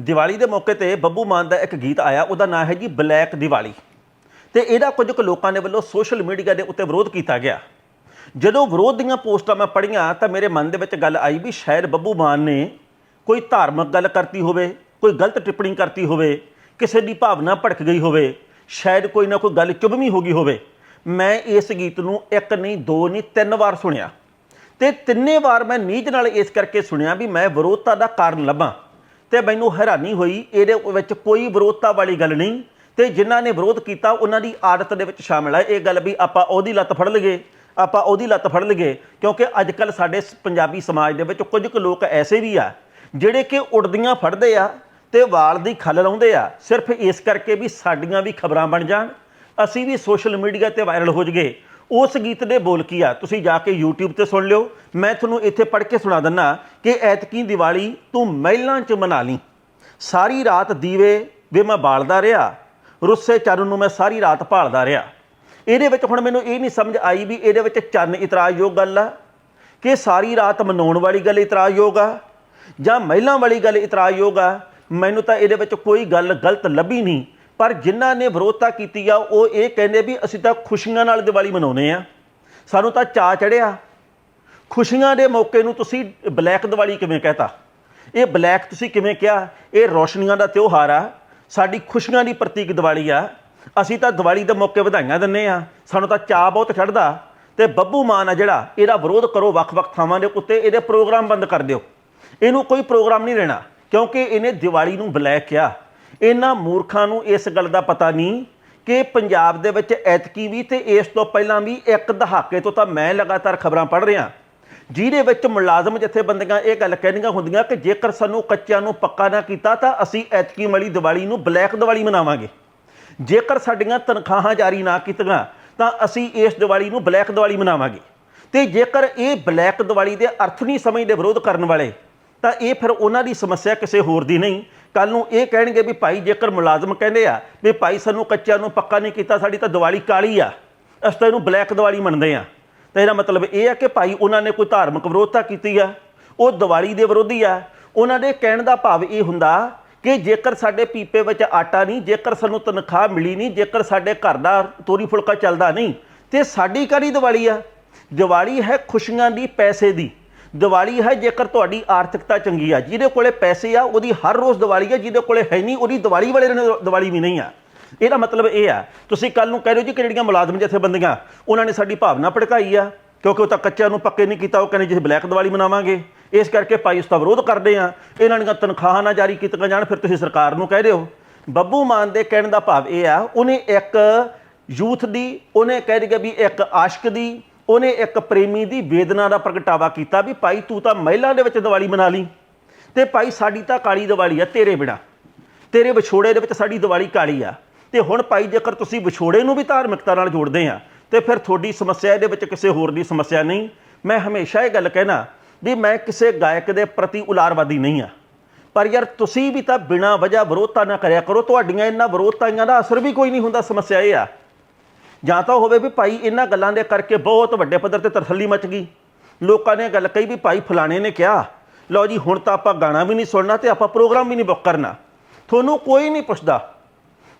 ਦੀਵਾਲੀ ਦੇ ਮੌਕੇ ਤੇ ਬੱਬੂ ਮਾਨ ਦਾ ਇੱਕ ਗੀਤ ਆਇਆ, ਉਹਦਾ ਨਾਮ ਹੈ ਜੀ ਬਲੈਕ ਦੀਵਾਲੀ। ਤੇ ਇਹਦਾ ਕੁਝ ਕੁ ਲੋਕਾਂ ਦੇ ਵੱਲੋਂ ਸੋਸ਼ਲ ਮੀਡੀਆ ਦੇ ਉੱਤੇ ਵਿਰੋਧ ਕੀਤਾ ਗਿਆ। ਜਦੋਂ ਵਿਰੋਧ ਦੀਆਂ ਪੋਸਟਾਂ ਮੈਂ ਪੜ੍ਹੀਆਂ, ਤਾਂ ਮੇਰੇ ਮਨ ਦੇ ਵਿੱਚ ਗੱਲ ਆਈ ਵੀ ਸ਼ਾਇਦ ਬੱਬੂ ਮਾਨ ਨੇ ਕੋਈ ਧਾਰਮਿਕ ਗੱਲ ਕਰਤੀ ਹੋਵੇ, ਕੋਈ ਗਲਤ ਟਿੱਪਣੀ ਕਰਤੀ ਹੋਵੇ, ਕਿਸੇ ਦੀ ਭਾਵਨਾ ਭੜਕ ਗਈ ਹੋਵੇ, ਸ਼ਾਇਦ ਕੋਈ ਨਾ ਕੋਈ ਗੱਲ ਚੁਭਵੀਂ ਹੋ ਗਈ ਹੋਵੇ। ਮੈਂ ਇਸ ਗੀਤ ਨੂੰ ਇੱਕ ਨਹੀਂ, ਦੋ ਨਹੀਂ, ਤਿੰਨ ਵਾਰ ਸੁਣਿਆ। ਤੇ ਤਿੰਨੇ ਵਾਰ ਮੈਂ ਨੀਜ ਨਾਲ ਇਸ ਕਰਕੇ ਸੁਣਿਆ ਵੀ ਮੈਂ ਵਿਰੋਧਤਾ ਦਾ ਕਾਰਨ ਲੱਭਾਂ। ਤੇ ਮੈਨੂੰ ਹੈਰਾਨੀ ਹੋਈ, ਇਹਦੇ ਵਿੱਚ ਕੋਈ ਵਿਰੋਧਤਾ ਵਾਲੀ ਗੱਲ ਨਹੀਂ। ਤੇ ਜਿਨ੍ਹਾਂ ਨੇ ਵਿਰੋਧ ਕੀਤਾ, ਉਹਨਾਂ ਦੀ ਆਦਤ ਦੇ ਵਿੱਚ ਸ਼ਾਮਿਲ ਹੈ ਇਹ ਗੱਲ ਵੀ ਆਪਾਂ ਉਹਦੀ ਲੱਤ ਫੜ ਲਈਏ। ਆਪਾਂ ਉਹਦੀ ਲੱਤ ਫੜ ਲਈਏ, ਕਿਉਂਕਿ ਅੱਜ ਕੱਲ ਸਾਡੇ ਸ- ਪੰਜਾਬੀ ਸਮਾਜ ਦੇ ਵਿੱਚ ਕੁਝ ਕੁ ਲੋਕ ਐਸੇ ਵੀ ਆ, ਜਿਹੜੇ ਕਿ ਉੜਦੀਆਂ ਫੜਦੇ ਆ ਤੇ ਵਾਲ ਦੀ ਖੱਲ ਲਾਉਂਦੇ ਆ। ਸਿਰਫ ਇਸ ਕਰਕੇ ਵੀ ਸਾਡੀਆਂ ਵੀ ਖਬਰਾਂ ਬਣ ਜਾਣ। ਅਸੀਂ ਵੀ ਸੋਸ਼ਲ ਮੀਡੀਆ ਤੇ ਵਾਇਰਲ ਹੋ ਜਾਈਏ। ਉਸ ਗੀਤ ਦੇ ਬੋਲ ਕੀ ਆ? ਤੁਸੀਂ ਜਾ ਕੇ YouTube ਤੇ ਸੁਣ ਲਿਓ। ਮੈਂ ਤੁਹਾਨੂੰ ਇੱਥੇ ਪੜ੍ਹ ਕੇ ਸੁਣਾ ਦਿੰਨਾ ਕਿ ਐਤਕੀ ਦੀਵਾਲੀ ਤੂੰ ਮਹਿਲਾਂ 'ਚ ਮਨਾ ਲਈ। ਸਾਰੀ ਰਾਤ ਦੀਵੇ ਵੇ ਮੈਂ ਬਾਲਦਾ ਰਿਹਾ, ਰੁੱਸੇ ਚਰਨ ਨੂੰ ਮੈਂ ਸਾਰੀ ਰਾਤ ਭਾਲਦਾ ਰਿਹਾ। ਇਹਦੇ ਵਿੱਚ ਹੁਣ ਮੈਨੂੰ ਇਹ ਨਹੀਂ ਸਮਝ ਆਈ ਵੀ ਇਹਦੇ ਵਿੱਚ ਚੰਨ ਇਤਰਾਜ਼ਯੋਗ ਗੱਲ ਆ ਕਿ ਸਾਰੀ ਰਾਤ ਮਨਾਉਣ ਵਾਲੀ ਗੱਲ ਇਤਰਾਜ਼ਯੋਗ ਆ ਜਾਂ ਮਹਿਲਾਂ ਵਾਲੀ ਗੱਲ ਇਤਰਾਜ਼ਯੋਗ ਆ? ਮੈਨੂੰ ਤਾਂ ਇਹਦੇ ਵਿੱਚ ਕੋਈ ਗੱਲ ਗਲਤ ਲੱਭੀ ਨਹੀਂ। ਪਰ ਜਿਨ੍ਹਾਂ ਨੇ ਵਿਰੋਧਤਾ ਕੀਤੀ ਆ, ਉਹ ਇਹ ਕਹਿੰਦੇ ਵੀ ਅਸੀਂ ਤਾਂ ਖੁਸ਼ੀਆਂ ਨਾਲ ਦੀਵਾਲੀ ਮਨਾਉਨੇ ਆ। ਸਾਨੂੰ ਤਾਂ ਚਾ ਚੜਿਆ। ਖੁਸ਼ੀਆਂ ਦੇ ਮੌਕੇ ਨੂੰ ਤੁਸੀਂ ਬਲੈਕ ਦੀਵਾਲੀ ਕਿਵੇਂ ਕਹਤਾ? ਇਹ ਬਲੈਕ ਤੁਸੀਂ ਕਿਵੇਂ ਕਿਹਾ? ਇਹ ਰੋਸ਼ਨੀਆਂ ਦਾ ਤਿਉਹਾਰ ਆ। ਸਾਡੀ ਖੁਸ਼ੀਆਂ ਦੀ ਪ੍ਰਤੀਕ ਦੀਵਾਲੀ ਆ। ਅਸੀਂ ਤਾਂ ਦੀਵਾਲੀ ਦੇ ਮੌਕੇ ਵਧਾਈਆਂ ਦਿੰਨੇ ਆ। ਸਾਨੂੰ ਤਾਂ ਚਾਅ ਬਹੁਤ ਚੜਦਾ ਤੇ ਬੱਬੂ ਮਾਨ ਆ ਜਿਹੜਾ, ਇਹਦਾ ਵਿਰੋਧ ਕਰੋ ਵੱਖ-ਵੱਖ ਥਾਵਾਂ ਦੇ ਉੱਤੇ। ਇਹਦੇ ਪ੍ਰੋਗਰਾਮ ਬੰਦ ਕਰ ਦਿਓ। ਇਹਨੂੰ ਕੋਈ ਪ੍ਰੋਗਰਾਮ ਨਹੀਂ ਰਹਿਣਾ, ਕਿਉਂਕਿ ਇਹਨੇ ਦੀਵਾਲੀ ਨੂੰ ਬਲੈਕ ਕਿਹਾ। ਇਹਨਾਂ ਮੂਰਖਾਂ ਨੂੰ ਇਸ ਗੱਲ ਦਾ ਪਤਾ ਨਹੀਂ ਕਿ ਪੰਜਾਬ ਦੇ ਵਿੱਚ ਐਤਕੀ ਵੀ ਤੇ ਇਸ ਤੋਂ ਪਹਿਲਾਂ ਵੀ ਇੱਕ ਦਹਾਕੇ ਤੋਂ ਤਾਂ ਮੈਂ ਲਗਾਤਾਰ ਖਬਰਾਂ ਪੜ੍ਹ ਰਿਹਾ। ਜਿਹਦੇ ਵਿੱਚ ਮੁਲਾਜ਼ਮ ਜਥੇਬੰਦੀਆਂ ਇਹ ਗੱਲ ਕਹਿੰਦੀਆਂ ਹੁੰਦੀਆਂ ਕਿ ਜੇਕਰ ਸਾਨੂੰ ਕੱਚਿਆਂ ਨੂੰ ਪੱਕਾ ਨਾ ਕੀਤਾ ਤਾਂ ਅਸੀਂ ਐਤਕੀ ਵਾਲੀ ਦੀਵਾਲੀ ਨੂੰ ਬਲੈਕ ਦੀਵਾਲੀ ਮਨਾਵਾਂਗੇ। ਜੇਕਰ ਸਾਡੀਆਂ ਤਨਖਾਹਾਂ ਜਾਰੀ ਨਾ ਕੀਤੀਆਂ ਤਾਂ ਅਸੀਂ ਇਸ ਦੀਵਾਲੀ ਨੂੰ ਬਲੈਕ ਦੀਵਾਲੀ ਮਨਾਵਾਂਗੇ। ਤੇ ਜੇਕਰ ਇਹ ਬਲੈਕ ਦੀਵਾਲੀ ਦੇ ਅਰਥ ਨਹੀਂ ਸਮਝਦੇ ਵਿਰੋਧ ਕਰਨ ਵਾਲੇ, ਤਾਂ ਇਹ ਫਿਰ ਉਹਨਾਂ ਦੀ ਸਮੱਸਿਆ ਕਿਸੇ ਹੋਰ ਦੀ ਨਹੀਂ। ਕੱਲ ਨੂੰ ਇਹ ਕਹਿਣਗੇ ਵੀ ਭਾਈ ਜੇਕਰ ਮੁਲਾਜ਼ਮ ਕਹਿੰਦੇ ਆ ਵੀ ਭਾਈ ਸਾਨੂੰ ਕੱਚਿਆਂ ਨੂੰ ਪੱਕਾ ਨਹੀਂ ਕੀਤਾ, ਸਾਡੀ ਤਾਂ ਦੀਵਾਲੀ ਕਾਲੀ ਆ, ਅਸੀਂ ਤਾਂ ਇਹਨੂੰ ਬਲੈਕ ਦੀਵਾਲੀ ਮੰਨਦੇ ਆ। ਤਾਂ ਇਹਦਾ ਮਤਲਬ ਇਹ ਆ ਕਿ ਭਾਈ ਉਹਨਾਂ ਨੇ ਕੋਈ ਧਾਰਮਿਕ ਵਿਰੋਧਤਾ ਕੀਤੀ ਆ, ਉਹ ਦੀਵਾਲੀ ਦੇ ਵਿਰੋਧੀ ਆ। ਉਹਨਾਂ ਦੇ ਕਹਿਣ ਦਾ ਭਾਵ ਇਹ ਹੁੰਦਾ ਕਿ ਜੇਕਰ ਸਾਡੇ ਪੀਪੇ ਵਿੱਚ ਆਟਾ ਨਹੀਂ, ਜੇਕਰ ਸਾਨੂੰ ਤਨਖਾਹ ਮਿਲੀ ਨਹੀਂ, ਜੇਕਰ ਸਾਡੇ ਘਰ ਦਾ ਤੋਰੀ ਫੁਲਕਾ ਚੱਲਦਾ ਨਹੀਂ, ਤੇ ਸਾਡੀ ਕਾਹਦੀ ਦੀਵਾਲੀ ਆ? ਦੀਵਾਲੀ ਹੈ ਖੁਸ਼ੀਆਂ ਦੀ ਪੈਸੇ ਦੀ। ਦੀਵਾਲੀ ਹੈ, ਜੇਕਰ ਤੁਹਾਡੀ ਆਰਥਿਕਤਾ ਚੰਗੀ ਆ, ਜਿਹਦੇ ਕੋਲੇ ਪੈਸੇ ਆ, ਉਹਦੀ ਹਰ ਰੋਜ਼ ਦੀਵਾਲੀ ਆ, ਜਿਹਦੇ ਕੋਲੇ ਹੈ ਨਹੀਂ, ਉਹਦੀ ਦੀਵਾਲੀ ਵਾਲੇ ਦਿਨ ਦੀਵਾਲੀ ਵੀ ਨਹੀਂ ਆ। ਇਹਦਾ ਮਤਲਬ ਇਹ ਆ, ਤੁਸੀਂ ਕੱਲ ਨੂੰ ਕਹਿ ਰਹੇ ਹੋ ਜੀ ਕਿ ਜਿਹੜੀਆਂ ਮੁਲਾਜ਼ਮ ਜਥੇਬੰਦੀਆਂ, ਉਹਨਾਂ ਨੇ ਸਾਡੀ ਭਾਵਨਾ ਭੜਕਾਈ ਆ, ਕਿਉਂਕਿ ਉਹ ਤਾਂ ਕੱਚਿਆਂ ਨੂੰ ਪੱਕੇ ਨਹੀਂ ਕੀਤਾ, ਉਹ ਕਹਿੰਦੇ ਜੀ ਬਲੈਕ ਦੀਵਾਲੀ ਮਨਾਵਾਂਗੇ। ਇਸ ਕਰਕੇ ਭਾਈ ਉਸ ਦਾ ਵਿਰੋਧ ਕਰਦੇ ਆ। ਇਹਨਾਂ ਦੀਆਂ ਤਨਖਾਹਾਂ ਨਾ ਜਾਰੀ ਕੀਤੀਆਂ ਜਾਣ, ਫਿਰ ਤੁਸੀਂ ਸਰਕਾਰ ਨੂੰ ਕਹਿ ਰਹੇ ਹੋ। ਬੱਬੂ ਮਾਨ ਦੇ ਕਹਿਣ ਦਾ ਭਾਵ ਇਹ ਆ, ਉਹਨੇ ਇੱਕ ਯੂਥ ਦੀ, ਉਹਨੇ ਕਹਿ ਰਿਹਾ ਵੀ ਇੱਕ ਆਸ਼ਕ ਦੀ ਉਹਨੇ ਇੱਕ ਪ੍ਰੇਮੀ ਦੀ ਵੇਦਨਾ ਦਾ ਪ੍ਰਗਟਾਵਾ ਕੀਤਾ ਵੀ ਭਾਈ ਤੂੰ ਤਾਂ ਮਹਿਲਾ ਦੇ ਵਿੱਚ ਦੀਵਾਲੀ ਮਨਾ ਲਈ ਤੇ ਭਾਈ ਸਾਡੀ ਤਾਂ ਕਾਲੀ ਦੀਵਾਲੀ ਆ, ਤੇਰੇ ਬਿਨਾ। ਤੇਰੇ ਵਿਛੋੜੇ ਦੇ ਵਿੱਚ ਸਾਡੀ ਦੀਵਾਲੀ ਕਾਲੀ ਆ। ਤੇ ਹੁਣ ਭਾਈ ਜੇਕਰ ਤੁਸੀਂ ਵਿਛੋੜੇ ਨੂੰ ਵੀ ਧਾਰਮਿਕਤਾ ਨਾਲ ਜੋੜਦੇ ਆ, ਤੇ ਫਿਰ ਤੁਹਾਡੀ ਸਮੱਸਿਆ ਇਹਦੇ ਵਿੱਚ ਕਿਸੇ ਹੋਰ ਦੀ ਸਮੱਸਿਆ ਨਹੀਂ। ਮੈਂ ਹਮੇਸ਼ਾ ਇਹ ਗੱਲ ਕਹਿਣਾ ਵੀ ਮੈਂ ਕਿਸੇ ਗਾਇਕ ਦੇ ਪ੍ਰਤੀ ਉਲਾਰਵਾਦੀ ਨਹੀਂ ਆ। ਪਰ ਯਾਰ ਤੁਸੀਂ ਵੀ ਤਾਂ ਬਿਨਾਂ ਵਜ੍ਹਾ ਵਿਰੋਧਤਾ ਨਾ ਕਰਿਆ ਕਰੋ, ਤੁਹਾਡੀਆਂ ਇਹਨਾਂ ਵਿਰੋਧਤਾਈਆਂ ਦਾ ਅਸਰ ਵੀ ਕੋਈ ਨਹੀਂ ਹੁੰਦਾ, ਸਮੱਸਿਆ ਇਹ ਆ ਜਾਂ ਤਾਂ ਹੋਵੇ ਵੀ ਭਾਈ ਇਹਨਾਂ ਗੱਲਾਂ ਦੇ ਕਰਕੇ ਬਹੁਤ ਵੱਡੇ ਪੱਧਰ ਤੇ ਤਰਥੱਲੀ ਮਚ ਗਈ। ਲੋਕਾਂ ਨੇ ਗੱਲ ਕਹੀ ਵੀ ਭਾਈ ਫਲਾਣੇ ਨੇ ਕਿਹਾ, ਲਓ ਜੀ, ਹੁਣ ਤਾਂ ਆਪਾਂ ਗਾਣਾ ਵੀ ਨਹੀਂ ਸੁਣਨਾ ਤੇ ਆਪਾਂ ਪ੍ਰੋਗਰਾਮ ਵੀ ਨਹੀਂ ਬੁੱਕ ਕਰਨਾ। ਤੁਹਾਨੂੰ ਕੋਈ ਨਹੀਂ ਪੁੱਛਦਾ।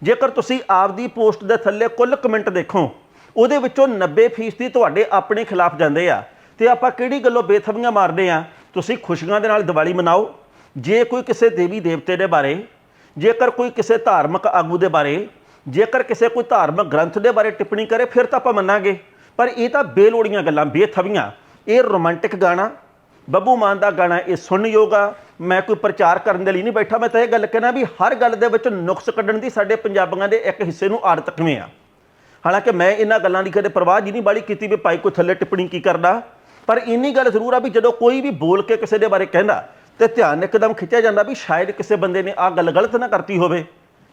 ਜੇਕਰ ਤੁਸੀਂ ਆਪਦੀ ਪੋਸਟ ਦੇ ਥੱਲੇ ਕੁੱਲ ਕਮੈਂਟ ਦੇਖੋ, ਉਹਦੇ ਵਿੱਚੋਂ 90% ਤੁਹਾਡੇ ਆਪਣੇ ਖਿਲਾਫ ਜਾਂਦੇ ਆ। ਤੇ ਆਪਾਂ ਕਿਹੜੀ ਗੱਲੋਂ ਬੇਥਮੀਆਂ ਮਾਰਦੇ ਆ? ਤੁਸੀਂ ਖੁਸ਼ੀਆਂ ਦੇ ਨਾਲ ਦੀਵਾਲੀ ਮਨਾਓ। ਜੇ ਕੋਈ ਕਿਸੇ ਦੇਵੀ ਦੇਵਤੇ ਦੇ ਬਾਰੇ, ਜੇਕਰ ਕੋਈ ਕਿਸੇ ਧਾਰਮਿਕ ਆਗੂ ਦੇ ਬਾਰੇ ਜੇਕਰ ਕਿਸੇ ਕੋਈ ਧਾਰਮਿਕ ਗ੍ਰੰਥ ਦੇ ਬਾਰੇ ਟਿੱਪਣੀ ਕਰੇ, ਫਿਰ ਤਾਂ ਆਪਾਂ ਮੰਨਾਂਗੇ। ਪਰ ਇਹ ਤਾਂ ਬੇਲੋੜੀਆਂ ਗੱਲਾਂ, ਬੇਥਵੀਆਂ। ਇਹ ਰੋਮਾਂਟਿਕ ਗਾਣਾ, ਬੱਬੂ ਮਾਨ ਦਾ ਗਾਣਾ, ਇਹ ਸੁਣਨਯੋਗ ਆ। ਮੈਂ ਕੋਈ ਪ੍ਰਚਾਰ ਕਰਨ ਦੇ ਲਈ ਨਹੀਂ ਬੈਠਾ, ਮੈਂ ਤਾਂ ਇਹ ਗੱਲ ਕਹਿਣਾ ਵੀ ਹਰ ਗੱਲ ਦੇ ਵਿੱਚ ਨੁਕਸ ਕੱਢਣ ਦੀ ਸਾਡੇ ਪੰਜਾਬੀਆਂ ਦੇ ਇੱਕ ਹਿੱਸੇ ਨੂੰ ਆਦਤ ਕਿਵੇਂ ਆ। ਹਾਲਾਂਕਿ ਮੈਂ ਇਹਨਾਂ ਗੱਲਾਂ ਦੀ ਕਦੇ ਪਰਵਾਹ ਜੀ ਨਹੀਂ ਬਾਲੀ ਕੀਤੀ ਵੀ ਭਾਈ ਕੋਈ ਥੱਲੇ ਟਿੱਪਣੀ ਕੀ ਕਰਦਾ। ਪਰ ਇੰਨੀ ਗੱਲ ਜ਼ਰੂਰ ਆ ਵੀ ਜਦੋਂ ਕੋਈ ਵੀ ਬੋਲ ਕੇ ਕਿਸੇ ਦੇ ਬਾਰੇ ਕਹਿੰਦਾ, ਤੇ ਧਿਆਨ ਇੱਕਦਮ ਖਿੱਚਿਆ ਜਾਂਦਾ ਵੀ ਸ਼ਾਇਦ ਕਿਸੇ ਬੰਦੇ ਨੇ ਆਹ ਗੱਲ ਗਲਤ ਨਾ ਕਰਤੀ ਹੋਵੇ।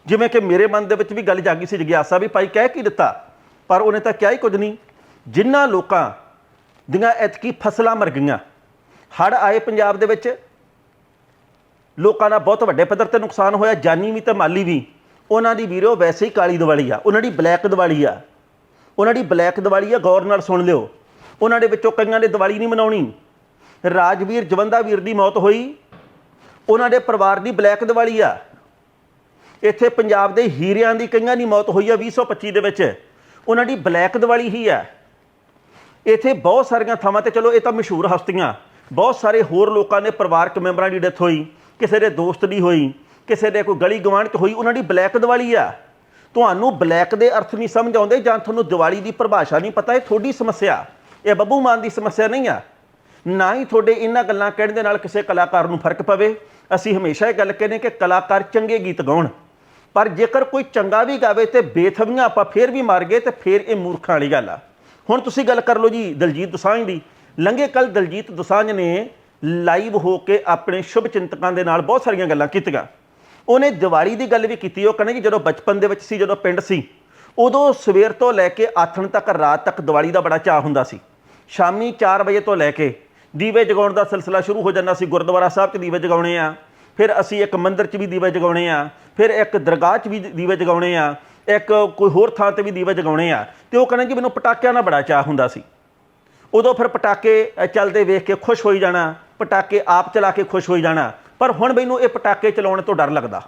ਜਿਵੇਂ ਕਿ ਮੇਰੇ ਮਨ ਦੇ ਵਿੱਚ ਵੀ ਗੱਲ ਜਾਗੀ ਸੀ, ਜਗਿਆਸਾ ਵੀ ਭਾਈ ਕਹਿ ਕੀ ਦਿੱਤਾ, ਪਰ ਉਹਨੇ ਤਾਂ ਕਿਹਾ ਹੀ ਕੁਝ ਨਹੀਂ। ਜਿਨ੍ਹਾਂ ਲੋਕਾਂ ਦੀਆਂ ਐਤਕੀ ਫਸਲਾਂ ਮਰ ਗਈਆਂ ਹੜ ਆਏ ਪੰਜਾਬ ਦੇ ਵਿੱਚ, ਲੋਕਾਂ ਦਾ ਬਹੁਤ ਵੱਡੇ ਪੱਧਰ ਤੇ ਨੁਕਸਾਨ ਹੋਇਆ, ਜਾਨੀ ਵੀ ਤੇ ਮਾਲੀ ਵੀ। ਉਹਨਾਂ ਦੀ ਵੀਰੋ ਵੈਸੇ ਹੀ ਕਾਲੀ ਦੀਵਾਲੀ ਆ, ਉਹਨਾਂ ਦੀ ਬਲੈਕ ਦੀਵਾਲੀ ਆ। ਉਹਨਾਂ ਦੀ ਬਲੈਕ ਦੀਵਾਲੀ ਆ, ਗੌਰ ਨਾਲ ਸੁਣ ਲਿਓ। ਉਹਨਾਂ ਦੇ ਵਿੱਚੋਂ ਕਈਆਂ ਨੇ ਦੀਵਾਲੀ ਨਹੀਂ ਮਨਾਉਣੀ। ਰਾਜਵੀਰ ਜਵੰਦਾ ਵੀਰ ਦੀ ਮੌਤ ਹੋਈ। ਉਹਨਾਂ ਦੇ ਪਰਿਵਾਰ ਦੀ ਬਲੈਕ ਦੀਵਾਲੀ ਆ। ਇੱਥੇ ਪੰਜਾਬ ਦੇ ਹੀਰਿਆਂ ਦੀ ਕਈਆਂ ਦੀ ਮੌਤ ਹੋਈ ਆ 2025 ਦੇ ਵਿੱਚ। ਉਹਨਾਂ ਦੀ ਬਲੈਕ ਦੀਵਾਲੀ ਹੀ ਆ ਇੱਥੇ ਬਹੁਤ ਸਾਰੀਆਂ ਥਾਵਾਂ ਤੇ ਚਲੋ ਇਹ ਤਾਂ ਮਸ਼ਹੂਰ ਹਸਤੀਆਂ। ਬਹੁਤ ਸਾਰੇ ਹੋਰ ਲੋਕਾਂ ਨੇ ਪਰਿਵਾਰਕ ਮੈਂਬਰਾਂ ਦੀ ਡੈਥ ਹੋਈ, ਕਿਸੇ ਦੇ ਦੋਸਤ ਦੀ ਹੋਈ, ਕਿਸੇ ਦੇ ਕੋਈ ਗਲੀ ਗਵਾਂਢ 'ਚ ਹੋਈ, ਉਹਨਾਂ ਦੀ ਬਲੈਕ ਦੀਵਾਲੀ ਆ। ਤੁਹਾਨੂੰ ਬਲੈਕ ਦੇ ਅਰਥ ਨਹੀਂ ਸਮਝ ਆਉਂਦੇ ਜਾਂ ਤੁਹਾਨੂੰ ਦਿਵਾਲੀ ਦੀ ਪਰਿਭਾਸ਼ਾ ਨਹੀਂ ਪਤਾ, ਇਹ ਤੁਹਾਡੀ ਸਮੱਸਿਆ। ਇਹ ਬੱਬੂ ਮਾਨ ਦੀ ਸਮੱਸਿਆ ਨਹੀਂ ਆ। ਨਾ ਹੀ ਤੁਹਾਡੇ ਇਹਨਾਂ ਗੱਲਾਂ ਕਹਿਣ ਦੇ ਨਾਲ ਕਿਸੇ ਕਲਾਕਾਰ ਨੂੰ ਫ਼ਰਕ ਪਵੇ। ਅਸੀਂ ਹਮੇਸ਼ਾ ਇਹ ਗੱਲ ਕਹਿੰਦੇ ਕਿ ਕਲਾਕਾਰ ਚੰਗੇ ਗੀਤ ਗਾਉਣ। ਪਰ ਜੇਕਰ ਕੋਈ ਚੰਗਾ ਵੀ ਗਾਵੇ ਤੇ ਬੇਥਵੀਆਂ ਆਪਾਂ ਫੇਰ ਵੀ ਮਾਰ ਗਏ ਤੇ ਫੇਰ ਇਹ ਮੂਰਖਾਂ ਵਾਲੀ ਗੱਲ ਆ। ਹੁਣ ਤੁਸੀਂ ਗੱਲ ਕਰ ਲਓ ਜੀ ਦਲਜੀਤ ਦੁਸਾਂਝ ਦੀ। ਲੰਘੇ ਕੱਲ ਦਲਜੀਤ ਦੁਸਾਂਝ ਨੇ ਲਾਈਵ ਹੋ ਕੇ ਆਪਣੇ ਸ਼ੁਭ ਚਿੰਤਕਾਂ ਦੇ ਨਾਲ ਬਹੁਤ ਸਾਰੀਆਂ ਗੱਲਾਂ ਕੀਤੀਆਂ। ਉਹਨੇ ਦੀਵਾਲੀ ਦੀ ਗੱਲ ਵੀ ਕੀਤੀ, ਉਹ ਕਹਿੰਦੇ ਜੀ ਜਦੋਂ ਬਚਪਨ ਦੇ ਵਿੱਚ ਸੀ, ਜਦੋਂ ਪਿੰਡ ਸੀ, ਉਦੋਂ ਸਵੇਰ ਤੋਂ ਲੈ ਕੇ ਆਥਣ ਤੱਕ, ਰਾਤ ਤੱਕ ਦੀਵਾਲੀ ਦਾ ਬੜਾ ਚਾਹ ਹੁੰਦਾ ਸੀ। ਸ਼ਾਮੀ 4 ਵਜੇ ਤੋਂ ਲੈ ਕੇ ਦੀਵੇ ਜਗਾਉਣ ਦਾ ਸਿਲਸਿਲਾ ਸ਼ੁਰੂ ਹੋ ਜਾਂਦਾ ਸੀ। ਗੁਰਦੁਆਰਾ ਸਾਹਿਬ 'ਚ ਦੀਵੇ ਜਗਾਉਣੇ ਆ। ਫਿਰ ਅਸੀਂ ਇੱਕ ਮੰਦਿਰ 'ਚ ਵੀ ਦੀਵੇ ਜਗਾਉਣੇ ਆ। ਫਿਰ ਇੱਕ ਦਰਗਾਹ 'ਚ ਵੀ ਦੀਵੇ ਜਗਾਉਣੇ ਆ ਇੱਕ ਕੋਈ ਹੋਰ ਥਾਂ ਤੇ ਵੀ ਦੀਵੇ ਜਗਾਉਣੇ ਆ ਤੇ ਉਹ ਕਹਿੰਦੇ ਕਿ ਮੈਨੂੰ ਪਟਾਕਿਆਂ ਦਾ ਬੜਾ ਚਾਹ ਹੁੰਦਾ ਸੀ। ਉਦੋਂ ਫਿਰ ਪਟਾਕੇ ਅ, ਚੱਲਦੇ ਵੇਖ ਕੇ ਖੁਸ਼ ਹੋਈ ਜਾਣਾ ਪਟਾਕੇ ਆਪ ਚਲਾ ਕੇ ਖੁਸ਼ ਹੋਈ ਜਾਣਾ ਪਰ ਹੁਣ ਮੈਨੂੰ ਇਹ ਪਟਾਕੇ ਚਲਾਉਣ ਤੋਂ ਡਰ ਲੱਗਦਾ।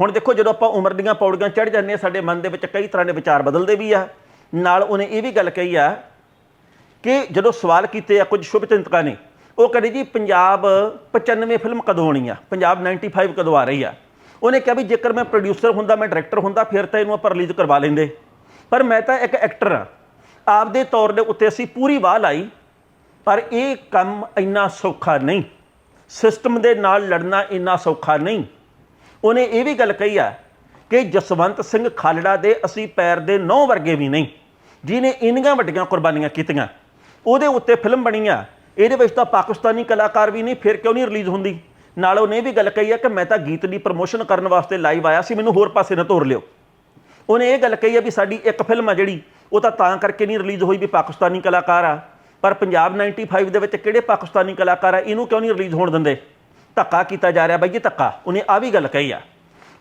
ਹੁਣ ਦੇਖੋ ਜਦੋਂ ਆਪਾਂ ਉਮਰ ਦੀਆਂ ਪੌੜੀਆਂ ਚੜ੍ਹ ਜਾਂਦੇ ਹਾਂ ਸਾਡੇ ਮਨ ਦੇ ਵਿੱਚ ਕਈ ਤਰ੍ਹਾਂ ਦੇ ਵਿਚਾਰ ਬਦਲਦੇ ਵੀ ਆ। ਨਾਲ ਉਹਨੇ ਇਹ ਵੀ ਗੱਲ ਕਹੀ ਆ ਕਿ ਜਦੋਂ ਸਵਾਲ ਕੀਤੇ ਆ ਕੁਝ ਸ਼ੁਭ ਚਿੰਤਕਾਂ ਨੇ ਉਹ ਕਹਿੰਦੇ ਜੀ ਪੰਜਾਬ 95 ਫਿਲਮ ਕਦੋਂ ਆਉਣੀ ਆ? ਪੰਜਾਬ 95 ਕਦੋਂ ਆ ਰਹੀ ਆ? ਉਹਨੇ ਕਿਹਾ ਵੀ ਜੇਕਰ ਮੈਂ ਪ੍ਰੋਡਿਊਸਰ ਹੁੰਦਾ, ਮੈਂ ਡਾਇਰੈਕਟਰ ਹੁੰਦਾ, ਫਿਰ ਤਾਂ ਇਹਨੂੰ ਆਪਾਂ ਰਿਲੀਜ਼ ਕਰਵਾ ਲੈਂਦੇ। ਪਰ ਮੈਂ ਤਾਂ ਇੱਕ ਐਕਟਰ ਆ ਆਪਦੇ ਤੌਰ ਦੇ ਉੱਤੇ ਅਸੀਂ ਪੂਰੀ ਵਾਹ ਲਾਈ, ਪਰ ਇਹ ਕੰਮ ਇੰਨਾ ਸੌਖਾ ਨਹੀਂ। ਸਿਸਟਮ ਦੇ ਨਾਲ ਲੜਨਾ ਇੰਨਾ ਸੌਖਾ ਨਹੀਂ। ਉਹਨੇ ਇਹ ਵੀ ਗੱਲ ਕਹੀ ਆ ਕਿ ਜਸਵੰਤ ਸਿੰਘ ਖਾਲੜਾ ਦੇ ਅਸੀਂ ਪੈਰ ਦੇ ਨੌ ਵਰਗੇ ਵੀ ਨਹੀਂ ਜਿਨੇ ਇੰਨੀਆਂ ਵੱਡੀਆਂ ਕੁਰਬਾਨੀਆਂ ਕੀਤੀਆਂ। ਉਹਦੇ ਉੱਤੇ ਫਿਲਮ ਬਣੀ ਆ ਇਹਦੇ ਵਿੱਚ ਤਾਂ ਪਾਕਿਸਤਾਨੀ ਕਲਾਕਾਰ ਵੀ ਨਹੀਂ, ਫਿਰ ਕਿਉਂ ਨਹੀਂ ਰਿਲੀਜ਼ ਹੁੰਦੀ? ਨਾਲ ਉਹਨੇ ਇਹ ਵੀ ਗੱਲ ਕਹੀ ਆ ਕਿ ਮੈਂ ਤਾਂ ਗੀਤ ਦੀ ਪ੍ਰਮੋਸ਼ਨ ਕਰਨ ਵਾਸਤੇ ਲਾਈਵ ਆਇਆ ਸੀ, ਮੈਨੂੰ ਹੋਰ ਪਾਸੇ ਨਾ ਤੋਰ ਲਿਓ। ਉਹਨੇ ਇਹ ਗੱਲ ਕਹੀ ਆ ਵੀ ਸਾਡੀ ਇੱਕ ਫਿਲਮ ਆ ਜਿਹੜੀ, ਉਹ ਤਾਂ ਤਾਂ ਕਰਕੇ ਨਹੀਂ ਰਿਲੀਜ਼ ਹੋਈ ਵੀ ਪਾਕਿਸਤਾਨੀ ਕਲਾਕਾਰ ਆ। ਪਰ ਪੰਜਾਬ 95 ਦੇ ਵਿੱਚ ਕਿਹੜੇ ਪਾਕਿਸਤਾਨੀ ਕਲਾਕਾਰ ਆ, ਇਹਨੂੰ ਕਿਉਂ ਨਹੀਂ ਰਿਲੀਜ਼ ਹੋਣ ਦਿੰਦੇ? ਧੱਕਾ ਕੀਤਾ ਜਾ ਰਿਹਾ ਬਾਈ ਜੀ, ਧੱਕਾ। ਉਹਨੇ ਆ ਵੀ ਗੱਲ ਕਹੀ ਆ।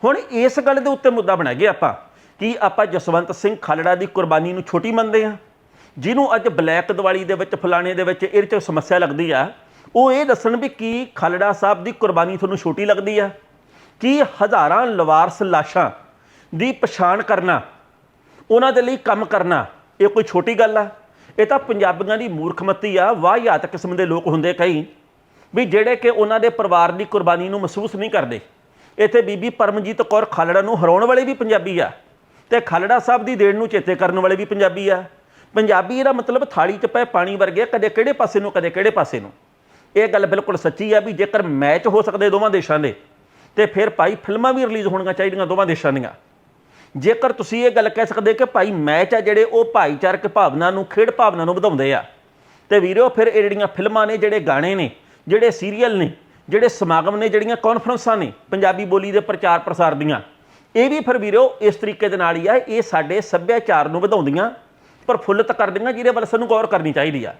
ਹੁਣ ਇਸ ਗੱਲ ਦੇ ਉੱਤੇ ਮੁੱਦਾ ਬਣਾ ਗਏ ਆਪਾਂ, ਕਿ ਆਪਾਂ ਜਸਵੰਤ ਸਿੰਘ ਖਾਲੜਾ ਦੀ ਕੁਰਬਾਨੀ ਨੂੰ ਛੋਟੀ ਮੰਨਦੇ ਆ। ਜਿਹਨੂੰ ਅੱਜ ਬਲੈਕ ਦੀਵਾਲੀ ਦੇ ਵਿੱਚ, ਫਲਾਣੇ ਦੇ ਵਿੱਚ, ਇਹਦੇ 'ਚ ਸਮੱਸਿਆ ਲੱਗਦੀ ਆ ਉਹ ਇਹ ਦੱਸਣ ਵੀ ਕੀ ਖਾਲੜਾ ਸਾਹਿਬ ਦੀ ਕੁਰਬਾਨੀ ਤੁਹਾਨੂੰ ਛੋਟੀ ਲੱਗਦੀ ਆ? ਕੀ ਹਜ਼ਾਰਾਂ ਲਵਾਰਸ ਲਾਸ਼ਾਂ ਦੀ ਪਛਾਣ ਕਰਨਾ, ਉਹਨਾਂ ਦੇ ਲਈ ਕੰਮ ਕਰਨਾ, ਇਹ ਕੋਈ ਛੋਟੀ ਗੱਲ ਆ? ਇਹ ਤਾਂ ਪੰਜਾਬੀਆਂ ਦੀ ਮੂਰਖਮਤੀ ਆ ਵਾਹਿਆਤ ਕਿਸਮ ਦੇ ਲੋਕ ਹੁੰਦੇ ਕਈ, ਵੀ ਜਿਹੜੇ ਕਿ ਉਹਨਾਂ ਦੇ ਪਰਿਵਾਰ ਦੀ ਕੁਰਬਾਨੀ ਨੂੰ ਮਹਿਸੂਸ ਨਹੀਂ ਕਰਦੇ। ਇੱਥੇ ਬੀਬੀ ਪਰਮਜੀਤ ਕੌਰ ਖਾਲੜਾ ਨੂੰ ਹਰਾਉਣ ਵਾਲੇ ਵੀ ਪੰਜਾਬੀ ਆ ਤੇ ਖਾਲੜਾ ਸਾਹਿਬ ਦੀ ਦੇਣ ਨੂੰ ਚੇਤੇ ਕਰਨ ਵਾਲੇ ਵੀ ਪੰਜਾਬੀ ਆ। ਪੰਜਾਬੀ ਇਹਦਾ ਮਤਲਬ ਥਾਲੀ 'ਚ ਪਏ ਪਾਣੀ ਵਰਗੇ ਕਦੇ ਕਿਹੜੇ ਪਾਸੇ ਨੂੰ, ਕਦੇ ਕਿਹੜੇ ਪਾਸੇ ਨੂੰ। ਇਹ ਗੱਲ ਬਿਲਕੁਲ ਸੱਚੀ ਆ ਵੀ ਜੇਕਰ ਮੈਚ ਹੋ ਸਕਦੇ ਦੋਵਾਂ ਦੇਸ਼ਾਂ ਦੇ, ਤੇ ਫਿਰ ਭਾਈ ਫਿਲਮਾਂ ਵੀ ਰਿਲੀਜ਼ ਹੋਣੀਆਂ ਚਾਹੀਦੀਆਂ ਦੋਵਾਂ ਦੇਸ਼ਾਂ ਦੀਆਂ। ਜੇਕਰ ਤੁਸੀਂ ਇਹ ਗੱਲ ਕਹਿ ਸਕਦੇ ਕਿ ਭਾਈ ਮੈਚ ਆ ਜਿਹੜੇ ਉਹ ਭਾਈਚਾਰਕ ਭਾਵਨਾ ਨੂੰ, ਖੇਡ ਭਾਵਨਾ ਨੂੰ ਵਧਾਉਂਦੇ ਆ, ਤੇ ਵੀਰੋ ਫਿਰ ਇਹ ਜਿਹੜੀਆਂ ਫਿਲਮਾਂ ਨੇ, ਜਿਹੜੇ ਗਾਣੇ ਨੇ, ਜਿਹੜੇ ਸੀਰੀਅਲ ਨੇ, ਜਿਹੜੇ ਸਮਾਗਮ ਨੇ, ਜਿਹੜੀਆਂ ਕਾਨਫਰੰਸਾਂ ਨੇ ਪੰਜਾਬੀ ਬੋਲੀ ਦੇ ਪ੍ਰਚਾਰ ਪ੍ਰਸਾਰ ਦੀਆਂ, ਇਹ ਵੀ ਫਿਰ ਵੀਰੋ ਇਸ ਤਰੀਕੇ ਦੇ ਨਾਲ ਹੀ ਆ, ਇਹ ਸਾਡੇ ਸੱਭਿਆਚਾਰ ਨੂੰ ਵਧਾਉਂਦੀਆਂ, ਪ੍ਰਫੁੱਲਤ ਕਰਦੀਆਂ ਜਿਹਦੇ ਵੱਲ ਸਾਨੂੰ ਗੌਰ ਕਰਨੀ ਚਾਹੀਦੀ ਆ।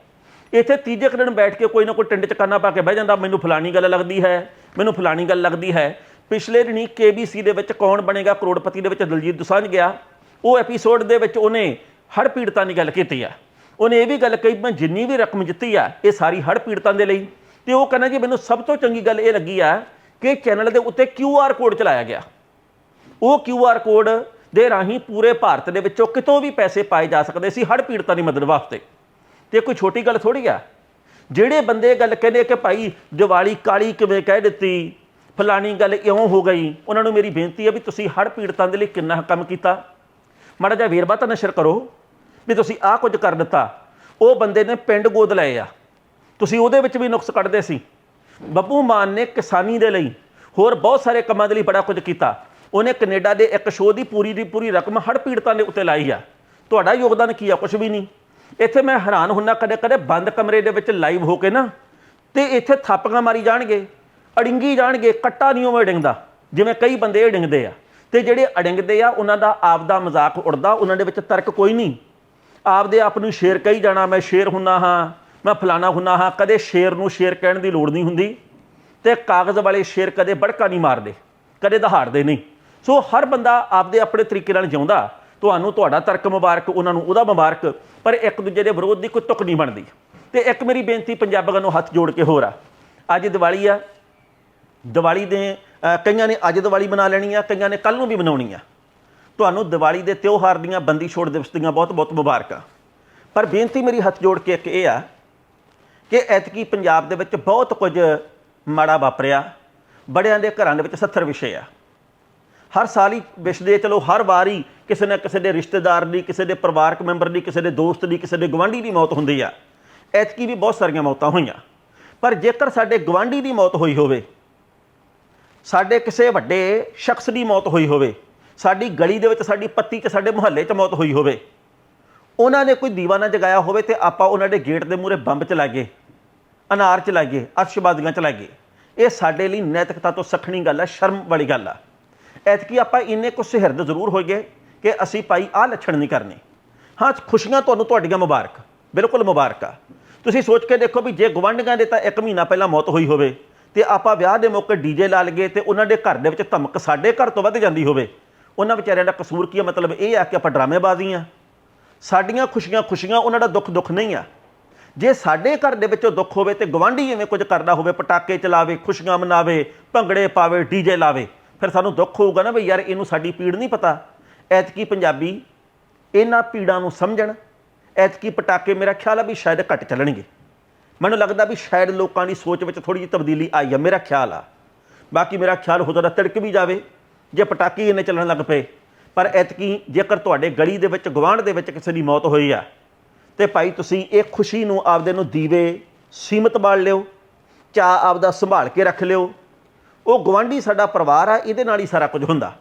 ਇੱਥੇ ਤੀਜੇ ਕੁ ਦਿਨ ਬੈਠ ਕੇ ਕੋਈ ਨਾ ਕੋਈ ਟਿੰਡ ਚ ਕੰਨਾ ਪਾ ਕੇ ਬਹਿ ਜਾਂਦਾ, ਮੈਨੂੰ ਫਲਾਣੀ ਗੱਲ ਲੱਗਦੀ ਹੈ, ਮੈਨੂੰ ਫਲਾਣੀ ਗੱਲ ਲੱਗਦੀ ਹੈ। ਪਿਛਲੇ ਦਿਨੀ ਕੇਬੀਸੀ ਦੇ ਵਿੱਚ ਕੌਣ ਬਣੇਗਾ? ਕਰੋੜਪਤੀ ਦੇ ਵਿੱਚ ਦਲਜੀਤ ਦੁਸਾਂਝ ਗਿਆ। ਉਹ ਐਪੀਸੋਡ ਦੇ ਵਿੱਚ ਉਹਨੇ ਹੜ੍ਹ ਪੀੜਤਾਂ ਦੀ ਗੱਲ ਕੀਤੀ ਆ। ਉਹਨੇ ਇਹ ਵੀ ਗੱਲ ਕਹੀ, ਮੈਂ ਜਿੰਨੀ ਵੀ ਰਕਮ ਜਿੱਤੀ ਆ, ਇਹ ਸਾਰੀ ਹੜ੍ਹ ਪੀੜਤਾਂ ਦੇ ਲਈ। ਤੇ ਉਹ ਕਹਿੰਦਾ ਜੀ ਮੈਨੂੰ ਸਭ ਤੋਂ ਚੰਗੀ ਗੱਲ ਇਹ ਲੱਗੀ ਆ ਕਿ ਚੈਨਲ ਦੇ ਉੱਤੇ ਕਿਊ ਆਰ ਕੋਡ ਚਲਾਇਆ ਗਿਆ। ਉਹ ਕਿਊ ਆਰ ਕੋਡ ਦੇ ਰਾਹੀਂ ਪੂਰੇ ਭਾਰਤ ਦੇ ਵਿੱਚੋਂ ਕਿਤੋਂ ਵੀ ਪੈਸੇ ਪਾਏ ਜਾ ਸਕਦੇ ਸੀ ਹੜ੍ਹ ਪੀੜਤਾਂ ਦੀ ਮਦਦ ਵਾਸਤੇ। ਤੇ ਕੋਈ ਛੋਟੀ ਗੱਲ ਥੋੜੀ ਆ? ਜਿਹੜੇ ਬੰਦੇ ਇਹ ਗੱਲ ਕਹਿੰਦੇ ਕਿ ਭਾਈ ਦੀਵਾਲੀ ਕਾਲੀ ਕਿਵੇਂ ਕਹਿ ਦਿੱਤੀ, ਫਲਾਣੀ ਗੱਲ ਇਉਂ ਹੋ ਗਈ, ਉਹਨਾਂ ਨੂੰ ਮੇਰੀ ਬੇਨਤੀ ਹੈ ਵੀ ਤੁਸੀਂ ਹੜ੍ਹ ਪੀੜਤਾਂ ਦੇ ਲਈ ਕਿੰਨਾ ਕੰਮ ਕੀਤਾ। ਮਾੜਾ ਜਿਹਾ ਵੇਰਵਾ ਤਾਂ ਨਸ਼ਰ ਕਰੋ ਵੀ ਤੁਸੀਂ ਆਹ ਕੁਝ ਕਰ ਦਿੱਤਾ। ਉਹ ਬੰਦੇ ਨੇ ਪਿੰਡ ਗੋਦ ਲਏ ਆ। ਤੁਸੀਂ ਉਹਦੇ ਵਿੱਚ ਵੀ ਨੁਕਸ ਕੱਢਦੇ ਸੀ। ਬੱਬੂ ਮਾਨ ਨੇ ਕਿਸਾਨੀ ਦੇ ਲਈ ਹੋਰ ਬਹੁਤ ਸਾਰੇ ਕੰਮਾਂ ਦੇ ਲਈ ਬੜਾ ਕੁਝ ਕੀਤਾ। ਉਹਨੇ ਕੈਨੇਡਾ ਦੇ ਇੱਕ ਸ਼ੋਅ ਦੀ ਪੂਰੀ ਦੀ ਪੂਰੀ ਰਕਮ ਹੜ੍ਹ ਪੀੜਤਾਂ ਦੇ ਉੱਤੇ ਲਾਈ ਆ। ਤੁਹਾਡਾ ਯੋਗਦਾਨ ਕੀ ਆ? ਕੁਝ ਵੀ ਨਹੀਂ। ਇੱਥੇ ਮੈਂ ਹੈਰਾਨ ਹੁੰਨਾ, ਕਦੇ ਕਦੇ ਬੰਦ ਕਮਰੇ ਦੇ ਵਿੱਚ ਲਾਈਵ ਹੋ ਕੇ ਨਾ, ਤੇ ਇੱਥੇ ਥਾਪੀਆਂ ਮਾਰੀ ਜਾਣਗੇ, ਅੜਿੰਗੀ ਜਾਣਗੇ, ਕੱਟਾ ਨਹੀਂ ਉਵੇਂ ਡਿੰਗਦਾ ਜਿਵੇਂ ਕਈ ਬੰਦੇ ਅੜਿੰਗਦੇ ਆ। ਤੇ ਜਿਹੜੇ ਅੜਿੰਗਦੇ ਆ, ਉਹਨਾਂ ਦਾ ਆਪਦਾ ਮਜ਼ਾਕ ਉੜਦਾ, ਉਹਨਾਂ ਦੇ ਵਿੱਚ ਤਰਕ ਕੋਈ ਨਹੀਂ। ਆਪਦੇ ਆਪ ਨੂੰ ਸ਼ੇਰ ਕਹੀ ਜਾਣਾ, ਮੈਂ ਸ਼ੇਰ ਹੁੰਨਾ ਹਾਂ, ਮੈਂ ਫਲਾਣਾ ਹੁੰਨਾ ਹਾਂ, ਕਦੇ ਸ਼ੇਰ ਨੂੰ ਸ਼ੇਰ ਕਹਿਣ ਦੀ ਲੋੜ ਨਹੀਂ ਹੁੰਦੀ, ਤੇ ਕਾਗਜ਼ ਵਾਲੇ ਸ਼ੇਰ ਕਦੇ ਬੜਕਾ ਨਹੀਂ ਮਾਰਦੇ, ਕਦੇ ਦਹਾੜਦੇ ਨਹੀਂ। ਸੋ ਹਰ ਬੰਦਾ ਆਪਦੇ ਆਪਣੇ ਤਰੀਕੇ ਨਾਲ ਜਿਉਂਦਾ ਤੁਹਾਨੂੰ ਤੁਹਾਡਾ ਤਰਕ ਮੁਬਾਰਕ, ਉਹਨਾਂ ਨੂੰ ਉਹਦਾ ਮੁਬਾਰਕ, ਪਰ ਇੱਕ ਦੂਜੇ ਦੇ ਵਿਰੋਧ ਦੀ ਕੋਈ ਤੁਕ ਨਹੀਂ ਬਣਦੀ। ਤੇ ਇੱਕ ਮੇਰੀ ਬੇਨਤੀ ਪੰਜਾਬੀਆਂ ਨੂੰ ਹੱਥ ਜੋੜ ਕੇ ਹੋਰ ਆ। ਅੱਜ ਦੀਵਾਲੀ ਆ। ਦੀਵਾਲੀ ਦੇ ਕਈਆਂ ਨੇ ਅੱਜ ਦੀਵਾਲੀ ਮਨਾ ਲੈਣੀ ਆ, ਕਈਆਂ ਨੇ ਕੱਲ ਨੂੰ ਵੀ ਮਨਾਉਣੀ ਆ। ਤੁਹਾਨੂੰ ਦੀਵਾਲੀ ਦੇ ਤਿਉਹਾਰ ਦੀਆਂ ਬੰਦੀ ਛੋੜ ਦਿਵਸ ਦੀਆਂ ਬਹੁਤ-ਬਹੁਤ ਮੁਬਾਰਕਾਂ। ਪਰ ਬੇਨਤੀ ਮੇਰੀ ਹੱਥ ਜੋੜ ਕੇ ਇੱਕ ਇਹ ਆ ਕਿ ਐਤਕੀ ਪੰਜਾਬ ਦੇ ਵਿੱਚ ਬਹੁਤ ਕੁਝ ਮਾੜਾ ਵਾਪਰਿਆ। ਬੜਿਆਂ ਦੇ ਘਰਾਂ ਦੇ ਵਿੱਚ 70 ਵਿਸ਼ੇ ਆ। ਹਰ ਸਾਲ ਹੀ ਵਿਸ਼ ਦੇ ਚਲੋ ਹਰ ਵਾਰੀ ਕਿਸੇ ਨਾ ਕਿਸੇ ਦੇ ਰਿਸ਼ਤੇਦਾਰ ਦੀ, ਕਿਸੇ ਦੇ ਪਰਿਵਾਰਕ ਮੈਂਬਰ ਦੀ, ਕਿਸੇ ਦੇ ਦੋਸਤ ਦੀ, ਕਿਸੇ ਦੇ ਗਵਾਂਢੀ ਦੀ ਮੌਤ ਹੁੰਦੀ ਆ। ਐਤਕੀ ਵੀ ਬਹੁਤ ਸਾਰੀਆਂ ਮੌਤਾਂ ਹੋਈਆਂ। ਪਰ ਜੇਕਰ ਸਾਡੇ ਗਵਾਂਢੀ ਦੀ ਮੌਤ ਹੋਈ ਹੋਵੇ, ਸਾਡੇ ਕਿਸੇ ਵੱਡੇ ਸ਼ਖਸ ਦੀ ਮੌਤ ਹੋਈ ਹੋਵੇ, ਸਾਡੀ ਗਲੀ ਦੇ ਵਿੱਚ, ਸਾਡੀ ਪੱਤੀ 'ਚ, ਸਾਡੇ ਮੁਹੱਲੇ 'ਚ ਮੌਤ ਹੋਈ ਹੋਵੇ, ਉਹਨਾਂ ਨੇ ਕੋਈ ਦੀਵਾ ਨਾ ਜਗਾਇਆ ਹੋਵੇ ਤੇ ਆਪਾਂ ਉਹਨਾਂ ਦੇ ਗੇਟ ਦੇ ਮੂਹਰੇ ਬੰਬ ਚਲਾਈਏ, ਅਨਾਰ ਚਲਾਈਏ ਅਸ਼ਬਾਜ਼ੀਆਂ ਚਲਾਈਏ, ਇਹ ਸਾਡੇ ਲਈ ਨੈਤਿਕਤਾ ਤੋਂ ਸਖਣੀ ਗੱਲ ਹੈ ਸ਼ਰਮ ਵਾਲੀ ਗੱਲ ਆ। ਐਤਕੀ ਆਪਾਂ ਇੰਨੇ ਕੁ ਸਿਹਰਦ ਜ਼ਰੂਰ ਹੋਈਏ ਕਿ ਅਸੀਂ ਭਾਈ ਆਹ ਲੱਛਣ ਨਹੀਂ ਕਰਨੇ। ਹਾਂ, ਖੁਸ਼ੀਆਂ ਤੁਹਾਨੂੰ ਤੁਹਾਡੀਆਂ ਮੁਬਾਰਕ, ਬਿਲਕੁਲ ਮੁਬਾਰਕ ਆ। ਤੁਸੀਂ ਸੋਚ ਕੇ ਦੇਖੋ ਵੀ ਜੇ ਗਵੰਡਗਾਂ ਦੇ ਤਾਂ ਇੱਕ ਮਹੀਨਾ ਪਹਿਲਾਂ ਮੌਤ ਹੋਈ ਹੋਵੇ ਤੇ ਆਪਾਂ ਵਿਆਹ ਦੇ ਮੌਕੇ ਡੀਜੇ ਲਾ ਲਈਏ ਤੇ ਉਹਨਾਂ ਦੇ ਘਰ ਦੇ ਵਿੱਚ ਧਮਕ ਸਾਡੇ ਘਰ ਤੋਂ ਵੱਧ ਜਾਂਦੀ ਹੋਵੇ। ਉਹਨਾਂ ਵਿਚਾਰਿਆਂ ਦਾ ਕਸੂਰ ਕੀ ਹੈ ਮਤਲਬ ਇਹ ਆ ਕਿ ਆਪਾਂ ਡਰਾਮੇਬਾਜ਼ੀ ਆ। ਸਾਡੀਆਂ ਖੁਸ਼ੀਆਂ ਖੁਸ਼ੀਆਂ, ਉਹਨਾਂ ਦਾ ਦੁੱਖ ਦੁੱਖ ਨਹੀਂ ਆ। ਜੇ ਸਾਡੇ ਘਰ ਦੇ ਵਿੱਚੋਂ ਦੁੱਖ ਹੋਵੇ ਤੇ ਗਵਾਂਢੀ ਐਵੇਂ ਕੁਝ ਕਰਦਾ ਹੋਵੇ, ਪਟਾਕੇ ਚਲਾਵੇ, ਖੁਸ਼ੀਆਂ ਮਨਾਵੇ, ਭੰਗੜੇ ਪਾਵੇ ਡੀਜੇ ਲਾਵੇ ਫਿਰ ਸਾਨੂੰ ਦੁੱਖ ਹੋਊਗਾ ਨਾ ਵੀ ਯਾਰ ਇਹਨੂੰ ਸਾਡੀ ਪੀੜ ਨਹੀਂ ਪਤਾ। ਐਤਕੀ ਪੰਜਾਬੀ ਇਹਨਾਂ ਪੀੜਾਂ ਨੂੰ ਸਮਝਣ, ਐਤਕੀ ਪਟਾਕੇ ਮੇਰਾ ਖਿਆਲ ਆ ਵੀ ਸ਼ਾਇਦ ਘੱਟ ਚੱਲਣਗੇ। ਮੈਨੂੰ ਲੱਗਦਾ ਵੀ ਸ਼ਾਇਦ ਲੋਕਾਂ ਦੀ ਸੋਚ ਵਿੱਚ ਥੋੜੀ ਜਿਹੀ ਤਬਦੀਲੀ ਆਈ ਆ, ਮੇਰਾ ਖਿਆਲ ਆ। ਬਾਕੀ ਮੇਰਾ ਖਿਆਲ ਹੋ ਸਕਦਾ ਤਿੜਕ ਵੀ ਜਾਵੇ, ਜੇ ਪਟਾਕੇ ਇੰਨੇ ਚੱਲਣ ਲੱਗ ਪਏ। ਪਰ ਐਤਕੀ ਜੇਕਰ ਤੁਹਾਡੇ ਗਲੀ ਦੇ ਵਿੱਚ ਗਵਾਂਢ ਦੇ ਵਿੱਚ ਕਿਸੇ ਦੀ ਮੌਤ ਹੋਈ ਆ, ਤੇ ਭਾਈ ਤੁਸੀਂ ਇਹ ਖੁਸ਼ੀ ਨੂੰ ਆਪਦੇ ਨੂੰ ਦੀਵੇ ਸੀਮਤ ਬਾਲ ਲਿਓ ਚਾਹ ਆਪਦਾ ਸੰਭਾਲ ਕੇ ਰੱਖ ਲਿਓ ਉਹ ਗਵਾਂਢੀ ਸਾਡਾ ਪਰਿਵਾਰ ਆ, ਇਹਦੇ ਨਾਲ ਹੀ ਸਾਰਾ ਕੁਝ ਹੁੰਦਾ।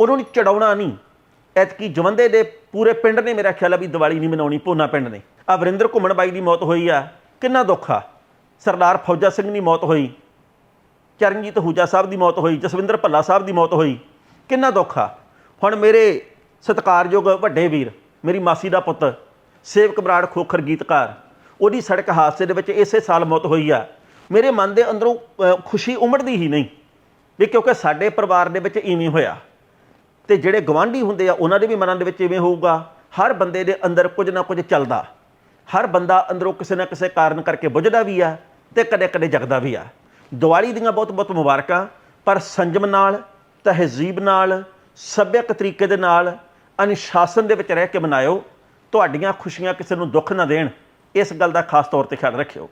ਉਹਨਾਂ ਨੂੰ ਚੜਾਉਣਾ ਨਹੀਂ ਐਤਕੀ ਜਵੰਦੇ ਦੇ ਪੂਰੇ ਪਿੰਡ ਨੇ ਮੇਰਾ ਖਿਆਲ ਆ ਵੀ ਦੀਵਾਲੀ ਨਹੀਂ ਮਨਾਉਣੀ ਪੋਨਾ ਪਿੰਡ ਨੇ। ਆ ਵਰਿੰਦਰ ਘੁੰਮਣ ਬਾਈ ਦੀ ਮੌਤ ਹੋਈ ਆ। ਕਿੰਨਾ ਦੁੱਖ ਆ। ਸਰਦਾਰ ਫੌਜਾ ਸਿੰਘ ਦੀ ਮੌਤ ਹੋਈ। ਚਰਨਜੀਤ ਹੂਜਾ ਸਾਹਿਬ ਦੀ ਮੌਤ ਹੋਈ। ਜਸਵਿੰਦਰ ਭੱਲਾ ਸਾਹਿਬ ਦੀ ਮੌਤ ਹੋਈ। ਕਿੰਨਾ ਦੁੱਖ ਆ। ਹੁਣ ਮੇਰੇ ਸਤਿਕਾਰਯੋਗ ਵੱਡੇ ਵੀਰ, ਮੇਰੀ ਮਾਸੀ ਦਾ ਪੁੱਤ, ਸੇਵਕ ਬਰਾੜ ਖੋਖਰ ਗੀਤਕਾਰ, ਉਹਦੀ ਸੜਕ ਹਾਦਸੇ ਦੇ ਵਿੱਚ ਇਸੇ ਸਾਲ ਮੌਤ ਹੋਈ ਆ। ਮੇਰੇ ਮਨ ਦੇ ਅੰਦਰੋਂ ਅ, ਖੁਸ਼ੀ ਉਮੜਦੀ ਹੀ ਨਹੀਂ। ਵੀ ਕਿਉਂਕਿ ਸਾਡੇ ਪਰਿਵਾਰ ਦੇ ਵਿੱਚ ਇਵੇਂ ਹੋਇਆ। ਤੇ ਜਿਹੜੇ ਗਵਾਂਢੀ ਹੁੰਦੇ ਆ ਉਹਨਾਂ ਦੇ ਵੀ ਮਨਾਂ ਦੇ ਵਿੱਚ ਇਵੇਂ ਹੋਊਗਾ। ਹਰ ਬੰਦੇ ਦੇ ਅੰਦਰ ਕੁਝ ਨਾ ਕੁਝ ਚੱਲਦਾ। ਹਰ ਬੰਦਾ ਅੰਦਰੋਂ ਕਿਸੇ ਨਾ ਕਿਸੇ ਕਾਰਨ ਕਰਕੇ ਬੁੱਝਦਾ ਵੀ ਆ ਤੇ ਕਦੇ-ਕਦੇ ਜਗਦਾ ਵੀ ਆ। ਦੀਵਾਲੀ ਦੀਆਂ ਬਹੁਤ-ਬਹੁਤ ਮੁਬਾਰਕਾਂ ਪਰ ਸੰਜਮ ਨਾਲ ਤਹਿਜ਼ੀਬ ਨਾਲ ਸੱਭਿਅਕ ਤਰੀਕੇ ਦੇ ਨਾਲ ਅਨੁਸ਼ਾਸਨ ਦੇ ਵਿੱਚ ਰਹਿ ਕੇ ਮਨਾਇਓ। ਤੁਹਾਡੀਆਂ ਖੁਸ਼ੀਆਂ ਕਿਸੇ ਨੂੰ ਦੁੱਖ ਨਾ ਦੇਣ। ਇਸ ਗੱਲ ਦਾ ਖਾਸ ਤੌਰ ਤੇ ਖਿਆਲ ਰੱਖਿਓ।